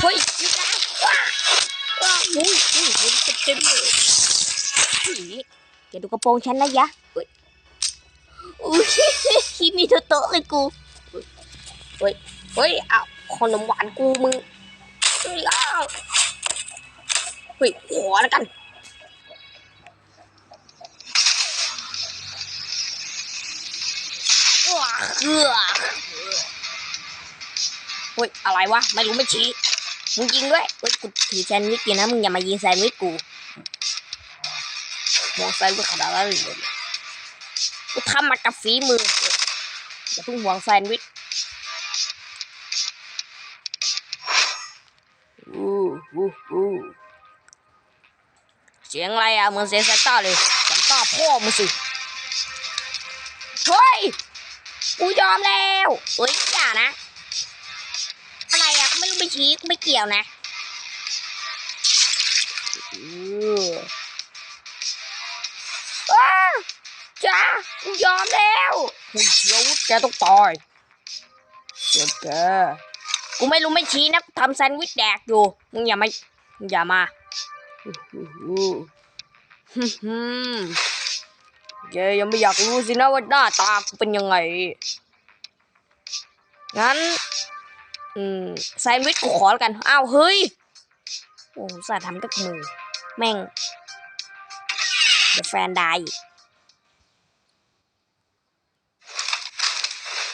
เฮ้ยนี่นะว้าว้าอุ้ยอุ้ยอุ้ยเต็มเลยนี่อย่าดูกระโปรงฉันนะยะอุ้ยอุ้ยคิมีโตโตะเลยกูเฮ้ยเฮ้ยเอาขนมหวานกูมึงเฮ้ยอ้าวเฮ้ยขอแล้วกันว้าเฮ้ยอะไรวะ ไม่รู้ไม่ชี้ มึงยิงด้วยเฮ้ยกูถือแซนด์วิชอยู่นะมึงอย่ามายิงแซนด์วิชกูมองแซนด์วิชขนาดนั้นเลยกูทำมากับฝีมืออย่าเพิ่งห่วงแซนด์วิชอู้อู้อู้เสียงอะไรอะเหมือนเสียงซานต้าเลยซานต้าพ่อมึงสิเฮ้ยกูยอมแล้วเอ้ยอย่านะ ชี้กูไม่เกี่ยวนะอืออ้าวจ้ากูยอมแล้วคุณเชียวแกต้องตายเดี๋ยวแกกูไม่รู้ไม่ชี้นะกูทำแซนด์วิชแดกอยู่มึงอย่ามามึงอย่ามาอื้อหือฮึ่มฮึ่มแกยังไม่อยากรู้สินะว่าหน้าตากูเป็นยังไงงั้น อืมแซนด์วิชกูขอแล้วกัน อ้าว เฮ้ย โอ้สาทำกับมือ แม่ง เดี๋ยวแฟนได้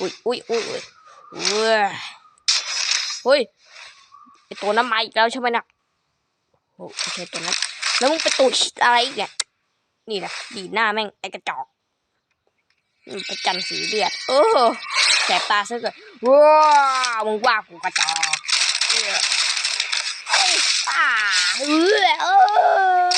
อุ้ยอุ้ยอุ้ยอุ้ยเว้ยเฮ้ยไอตัวน้ำมาอีกแล้วใช่ไหมนะโอ้ไม่ใช่ตัวนั้น แล้วมึงไปตัวอะไรอีกเนี่ยนี่แหละดีหน้าแม่งไอกระจอกประจันสีเลือดเออแสบตาซะเกิน ว้าวมึงว่ากูกระจอกอ่าเออเออ